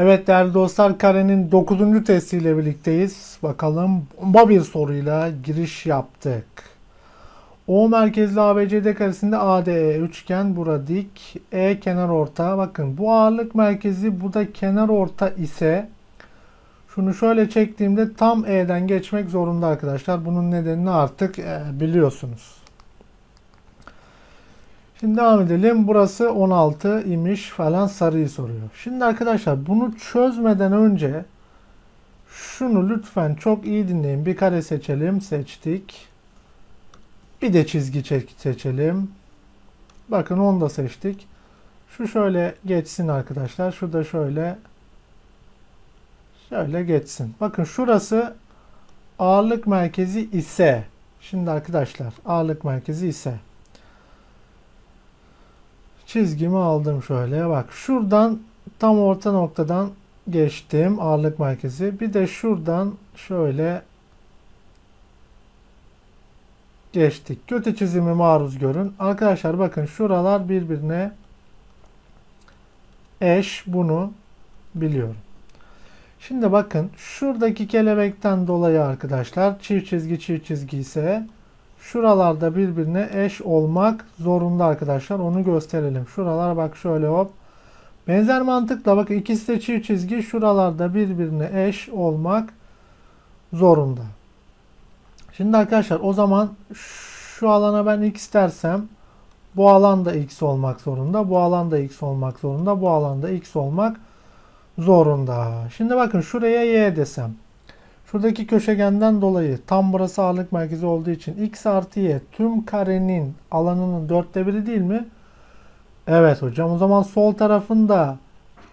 Evet değerli dostlar karenin 9. testiyle birlikteyiz. Bakalım bomba bir soruyla giriş yaptık. O merkezli ABCD karesinde ADE üçgen bura dik. E kenar orta. Bakın bu ağırlık merkezi bu da kenar orta ise şunu şöyle çektiğimde tam E'den geçmek zorunda arkadaşlar. Bunun nedenini artık e, biliyorsunuz. Şimdi devam edelim. Burası 16 imiş falan sarıyı soruyor. Şimdi arkadaşlar bunu çözmeden önce şunu lütfen çok iyi dinleyin. Bir kare seçelim. Seçtik. Bir de çizgi çek- seçelim. Bakın onu da seçtik. Şu şöyle geçsin arkadaşlar. Şu da şöyle şöyle geçsin. Bakın şurası ağırlık merkezi ise şimdi arkadaşlar ağırlık merkezi ise çizgimi aldım şöyle. Bak şuradan tam orta noktadan geçtim ağırlık merkezi. Bir de şuradan şöyle geçtik. Kötü çizimi maruz görün. Arkadaşlar bakın şuralar birbirine eş bunu biliyorum. Şimdi bakın şuradaki kelebekten dolayı arkadaşlar çift çizgi çift çizgi ise şuralarda birbirine eş olmak zorunda arkadaşlar. Onu gösterelim. Şuralar bak şöyle hop. Benzer mantıkla bakın ikisi de çift çizgi şuralarda birbirine eş olmak zorunda. Şimdi arkadaşlar o zaman şu alana ben x dersem bu alan da x olmak zorunda. Bu alan da x olmak zorunda. Bu alanda x olmak zorunda. Şimdi bakın şuraya y desem. Şuradaki köşegenden dolayı tam burası ağırlık merkezi olduğu için x artı y tüm karenin alanının dörtte biri değil mi? Evet hocam. O zaman sol tarafında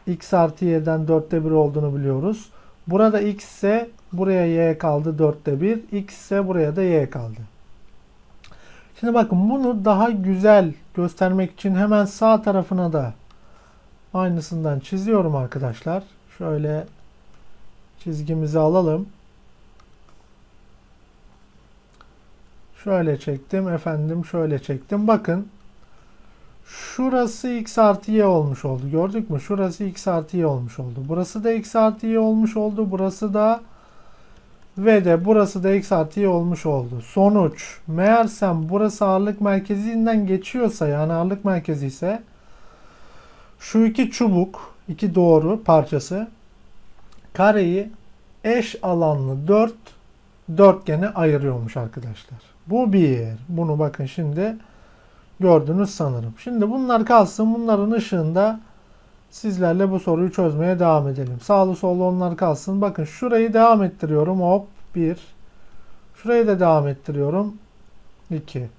x artı y'den dörtte bir olduğunu biliyoruz. Burada x ise buraya y kaldı dörtte bir. x ise buraya da y kaldı. Şimdi bakın bunu daha güzel göstermek için hemen sağ tarafına da aynısından çiziyorum arkadaşlar. Şöyle çizgimizi alalım. Şöyle çektim efendim şöyle çektim. Bakın şurası x artı y olmuş oldu. Gördük mü? Şurası x artı y olmuş oldu. Burası da x artı y olmuş oldu. Burası da ve de burası da x artı y olmuş oldu. Sonuç meğersem burası ağırlık merkezinden geçiyorsa yani ağırlık merkezi ise şu iki çubuk iki doğru parçası kareyi eş alanlı dört dörtgene ayırıyormuş arkadaşlar. Bu bir. Bunu bakın şimdi gördünüz sanırım. Şimdi bunlar kalsın. Bunların ışığında sizlerle bu soruyu çözmeye devam edelim. Sağlı sollu onlar kalsın. Bakın şurayı devam ettiriyorum. Hop 1. Şurayı da devam ettiriyorum. 2.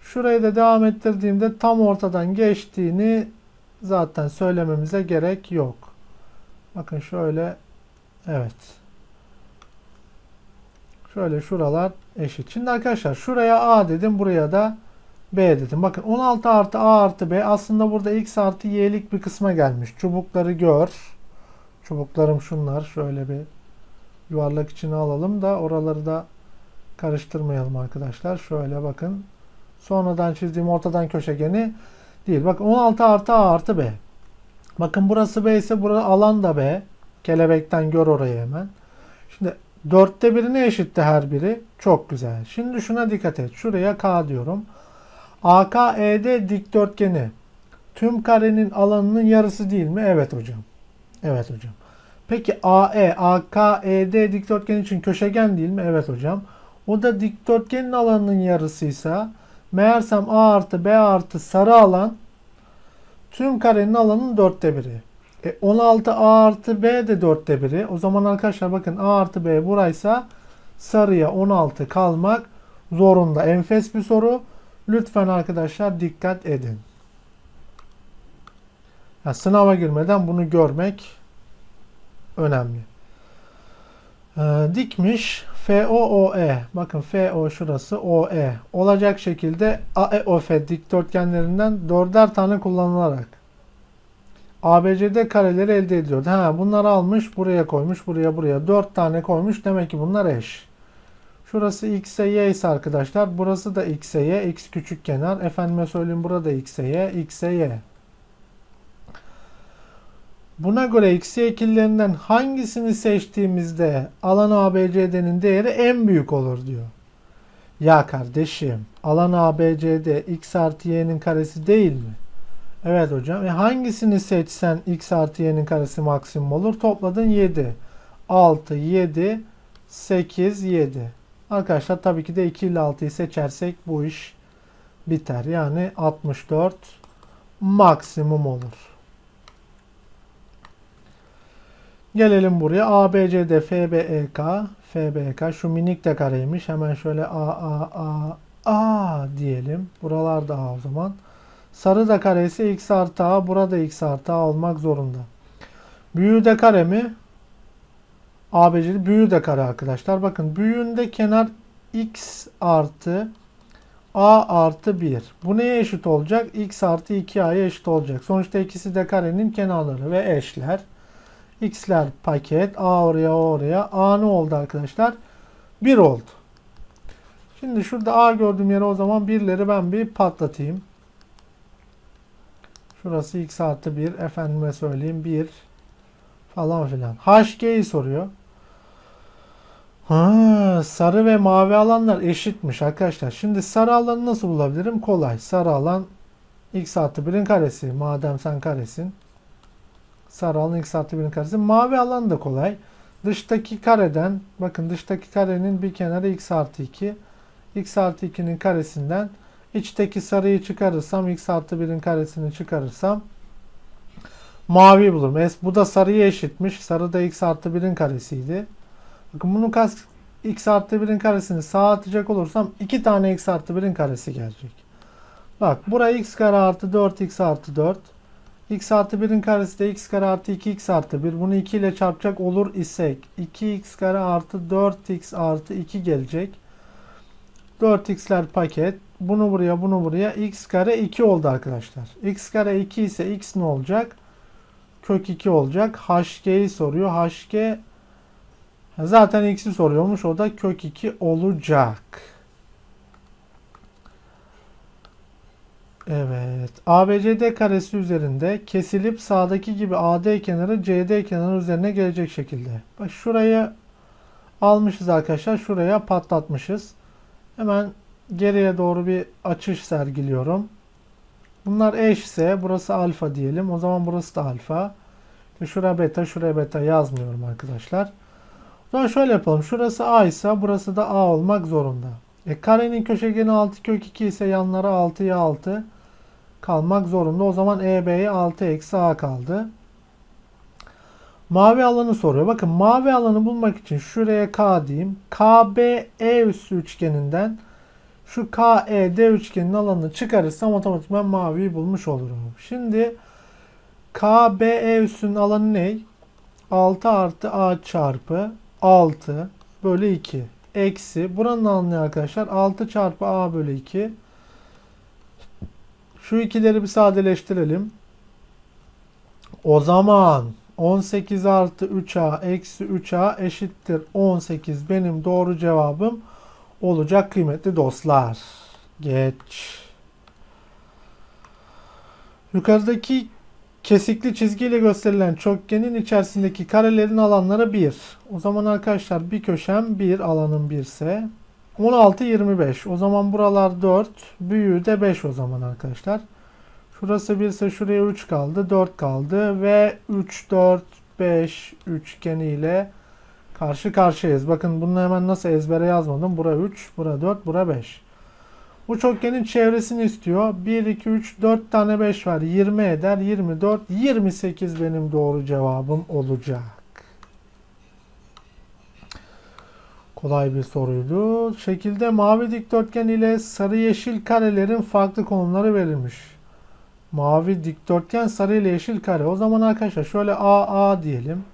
Şurayı da devam ettirdiğimde tam ortadan geçtiğini zaten söylememize gerek yok. Bakın şöyle evet. Şöyle şuralar eşit. Şimdi arkadaşlar şuraya A dedim. Buraya da B dedim. Bakın 16 artı A artı B aslında burada X artı Y'lik bir kısma gelmiş. Çubukları gör. Çubuklarım şunlar. Şöyle bir yuvarlak içine alalım da oraları da karıştırmayalım arkadaşlar. Şöyle bakın. Sonradan çizdiğim ortadan köşegeni değil. Bakın 16 artı A artı B. Bakın burası B ise burası alan da B. Kelebekten gör orayı hemen. Şimdi dörtte birine eşitti her biri. Çok güzel. Şimdi şuna dikkat et. Şuraya K diyorum. AKED dikdörtgeni tüm karenin alanının yarısı değil mi? Evet hocam. Evet hocam. Peki AE, AKED dikdörtgen için köşegen değil mi? Evet hocam. O da dikdörtgenin alanının yarısıysa meğersem A artı B artı sarı alan tüm karenin alanının dörtte biri. E 16 A artı B de dörtte biri. O zaman arkadaşlar bakın A artı B buraysa sarıya 16 kalmak zorunda. Enfes bir soru. Lütfen arkadaşlar dikkat edin. Ya sınava girmeden bunu görmek önemli. Ee, dikmiş FOOE. Bakın FO şurası OE. Olacak şekilde AEOF dikdörtgenlerinden dörder tane kullanılarak ABCD kareleri elde ediliyor. Ha, bunları almış buraya koymuş buraya buraya. Dört tane koymuş. Demek ki bunlar eş. Şurası x'e y ise arkadaşlar burası da x'e y. x küçük kenar. Efendime söyleyeyim burada x'e y. x'e y. Buna göre eksi ekillerinden hangisini seçtiğimizde alan ABCD'nin değeri en büyük olur diyor. Ya kardeşim alan ABCD x artı y'nin karesi değil mi? Evet hocam. E hangisini seçsen x artı y'nin karesi maksimum olur? Topladın 7. 6, 7, 8, 7. Arkadaşlar tabii ki de 2 ile 6'yı seçersek bu iş biter. Yani 64 maksimum olur. Gelelim buraya. A, B, C, D, F, B, E, K. F, B, E, K. Şu minik de kareymiş. Hemen şöyle A, A, A, A diyelim. Buralar da A o zaman. Sarı da karesi x artı A. Burada x artı A olmak zorunda. Büyüğü de kare mi? ABC'li büyüğü de kare arkadaşlar. Bakın büyüğünde kenar x artı a artı 1. Bu neye eşit olacak? x artı 2a'ya eşit olacak. Sonuçta ikisi de karenin kenarları ve eşler. x'ler paket. a oraya o oraya. a ne oldu arkadaşlar? 1 oldu. Şimdi şurada a gördüğüm yere o zaman birleri ben bir patlatayım. Şurası x artı 1. Efendime söyleyeyim 1 falan filan. HG'yi soruyor. Ha, sarı ve mavi alanlar eşitmiş arkadaşlar. Şimdi sarı alanı nasıl bulabilirim? Kolay. Sarı alan x artı 1'in karesi. Madem sen karesin. Sarı alan x artı 1'in karesi. Mavi alan da kolay. Dıştaki kareden bakın dıştaki karenin bir kenarı x artı 2. x artı 2'nin karesinden içteki sarıyı çıkarırsam x artı 1'in karesini çıkarırsam mavi bulurum. Es, bu da sarıya eşitmiş. Sarı da x artı 1'in karesiydi. Bakın bunun kas x artı 1'in karesini sağa atacak olursam 2 tane x artı 1'in karesi gelecek. Bak buraya x kare artı 4x artı 4. x artı 1'in karesi de x kare artı 2x artı 1. Bunu 2 ile çarpacak olur isek 2x kare artı 4x artı 2 gelecek. 4x'ler paket. Bunu buraya bunu buraya x kare 2 oldu arkadaşlar. x kare 2 ise x ne olacak? Kök 2 olacak. hg'yi soruyor. hg Zaten x'i soruyormuş. O da kök 2 olacak. Evet. ABCD karesi üzerinde kesilip sağdaki gibi AD kenarı CD kenarı üzerine gelecek şekilde. Bak şurayı almışız arkadaşlar. Şuraya patlatmışız. Hemen geriye doğru bir açış sergiliyorum. Bunlar eşse burası alfa diyelim. O zaman burası da alfa. Ve şuraya beta, şuraya beta yazmıyorum arkadaşlar. Zaman şöyle yapalım. Şurası A ise burası da A olmak zorunda. E karenin köşegeni 6 kök 2 ise yanları 6'ya 6 kalmak zorunda. O zaman EB'ye 6 eksi A kaldı. Mavi alanı soruyor. Bakın mavi alanı bulmak için şuraya K diyeyim. KBE üssü üçgeninden şu KED üçgenin alanını çıkarırsam otomatikman maviyi bulmuş olurum. Şimdi KBE üssünün alanı ne? 6 artı A çarpı 6 bölü 2 eksi buranın alanı arkadaşlar 6 çarpı A bölü 2 şu ikileri bir sadeleştirelim. O zaman 18 artı 3A eksi 3A eşittir 18 benim doğru cevabım olacak kıymetli dostlar. Geç. Yukarıdaki kesikli çizgiyle gösterilen çokgenin içerisindeki karelerin alanları 1. O zaman arkadaşlar bir köşem 1 alanım 1 ise 16 25. O zaman buralar 4. Büyüğü de 5 o zaman arkadaşlar. Şurası 1 ise şuraya 3 kaldı. 4 kaldı ve 3 4 5 üçgeniyle karşı karşıyayız. Bakın bunu hemen nasıl ezbere yazmadım. Bura 3, bura 4, bura 5. Bu çokgenin çevresini istiyor. 1, 2, 3, 4 tane 5 var. 20 eder. 24, 28 benim doğru cevabım olacak. Kolay bir soruydu. Şekilde mavi dikdörtgen ile sarı yeşil karelerin farklı konumları verilmiş. Mavi dikdörtgen sarı ile yeşil kare. O zaman arkadaşlar şöyle A A diyelim.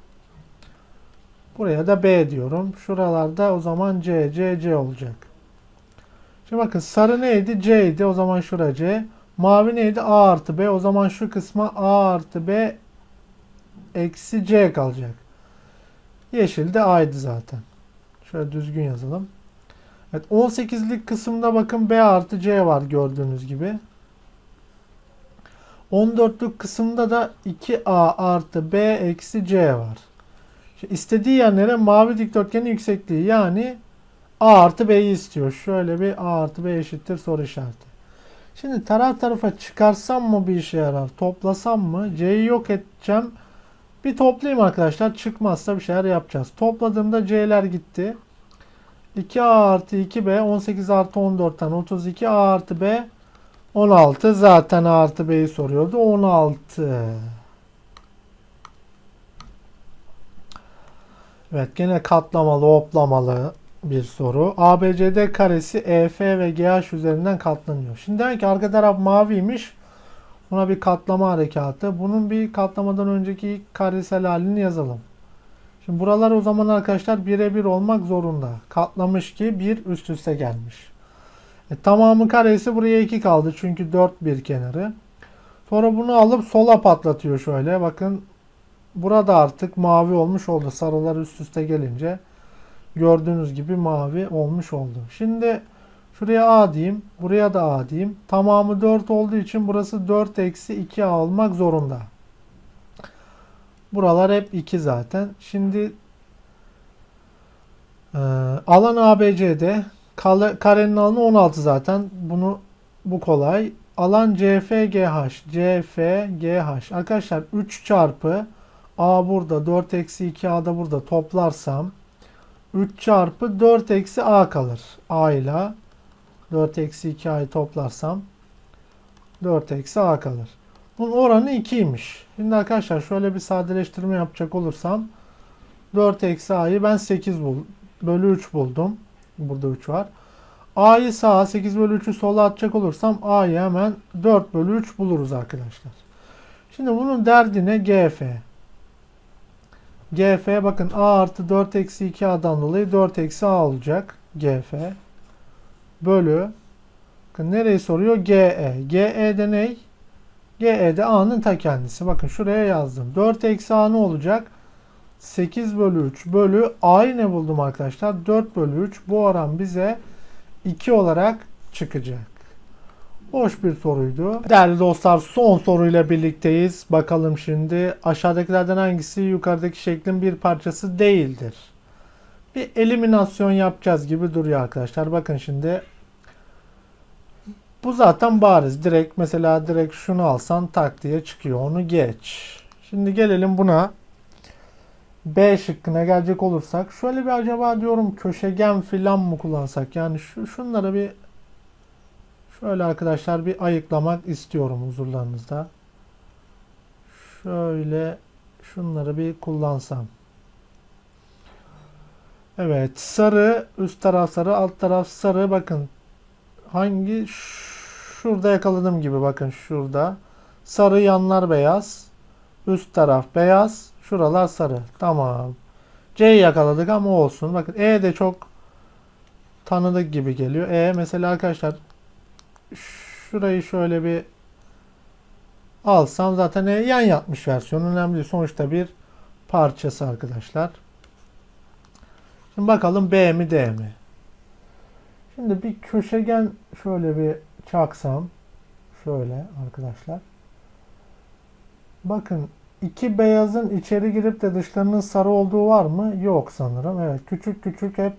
Buraya da B diyorum. Şuralarda o zaman C C C olacak. Şimdi bakın sarı neydi? C'ydi. O zaman şura C. Mavi neydi? A artı B. O zaman şu kısma A artı B eksi C kalacak. Yeşil de A'ydı zaten. Şöyle düzgün yazalım. Evet 18'lik kısımda bakın B artı C var gördüğünüz gibi. 14'lük kısımda da 2A artı B eksi C var. Şimdi istediği yerlere mavi dikdörtgenin yüksekliği yani A artı B'yi istiyor. Şöyle bir A artı B eşittir soru işareti. Şimdi taraf tarafa çıkarsam mı bir işe yarar? Toplasam mı? C'yi yok edeceğim. Bir toplayayım arkadaşlar. Çıkmazsa bir şeyler yapacağız. Topladığımda C'ler gitti. 2A artı 2B 18 artı 14'ten 32 A artı B 16 zaten A artı B'yi soruyordu. 16. Evet gene katlamalı hoplamalı bir soru. ABCD karesi EF ve GH üzerinden katlanıyor. Şimdi demek ki arka taraf maviymiş. Buna bir katlama harekatı. Bunun bir katlamadan önceki karesel halini yazalım. Şimdi buralar o zaman arkadaşlar birebir olmak zorunda. Katlamış ki bir üst üste gelmiş. E, tamamı karesi buraya 2 kaldı. Çünkü 4 bir kenarı. Sonra bunu alıp sola patlatıyor şöyle. Bakın burada artık mavi olmuş oldu. Sarılar üst üste gelince gördüğünüz gibi mavi olmuş oldu. Şimdi şuraya A diyeyim. Buraya da A diyeyim. Tamamı 4 olduğu için burası 4 eksi 2A olmak zorunda. Buralar hep 2 zaten. Şimdi e, alan ABC'de karenin alanı 16 zaten. Bunu bu kolay. Alan CFGH. CFGH. Arkadaşlar 3 çarpı A burada 4 eksi 2 A da burada toplarsam 3 çarpı 4 eksi A kalır. A ile 4 eksi 2 A'yı toplarsam 4 eksi A kalır. Bunun oranı 2'ymiş. Şimdi arkadaşlar şöyle bir sadeleştirme yapacak olursam 4 eksi A'yı ben 8 bul bölü 3 buldum. Burada 3 var. A'yı sağa 8 bölü 3'ü sola atacak olursam A'yı hemen 4 bölü 3 buluruz arkadaşlar. Şimdi bunun derdine GF. GF bakın A artı 4 eksi 2 A'dan dolayı 4 eksi A olacak. GF. Bölü. Bakın nereyi soruyor? GE. GE'de ne? GE'de A'nın ta kendisi. Bakın şuraya yazdım. 4 eksi A ne olacak? 8 bölü 3 bölü A'yı ne buldum arkadaşlar? 4 bölü 3. Bu oran bize 2 olarak çıkacak. Hoş bir soruydu. Değerli dostlar son soruyla birlikteyiz. Bakalım şimdi aşağıdakilerden hangisi yukarıdaki şeklin bir parçası değildir? Bir eliminasyon yapacağız gibi duruyor arkadaşlar. Bakın şimdi bu zaten bariz. Direkt mesela direkt şunu alsan tak diye çıkıyor. Onu geç. Şimdi gelelim buna. B şıkkına gelecek olursak şöyle bir acaba diyorum köşegen filan mı kullansak? Yani şu şunlara bir şöyle arkadaşlar bir ayıklamak istiyorum huzurlarınızda. Şöyle şunları bir kullansam. Evet sarı üst taraf sarı alt taraf sarı. Bakın hangi şurada yakaladığım gibi bakın şurada. Sarı yanlar beyaz üst taraf beyaz şuralar sarı. Tamam. C'yi yakaladık ama olsun. Bakın E de çok tanıdık gibi geliyor. E mesela arkadaşlar şurayı şöyle bir alsam zaten E yan yatmış versiyon önemli değil. sonuçta bir parçası arkadaşlar şimdi bakalım B mi D mi Şimdi bir köşegen şöyle bir çaksam şöyle arkadaşlar. Bakın iki beyazın içeri girip de dışlarının sarı olduğu var mı? Yok sanırım. Evet küçük küçük hep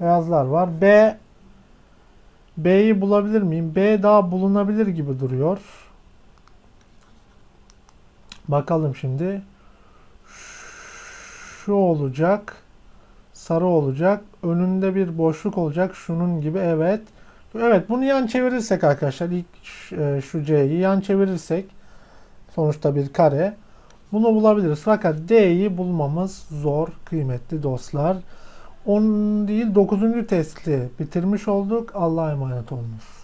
beyazlar var. B B'yi bulabilir miyim? B daha bulunabilir gibi duruyor. Bakalım şimdi. Şu olacak sarı olacak. Önünde bir boşluk olacak. Şunun gibi evet. Evet bunu yan çevirirsek arkadaşlar ilk e, şu C'yi yan çevirirsek sonuçta bir kare. Bunu bulabiliriz. Fakat D'yi bulmamız zor kıymetli dostlar. 10 değil 9. testi bitirmiş olduk. Allah'a emanet olunuz.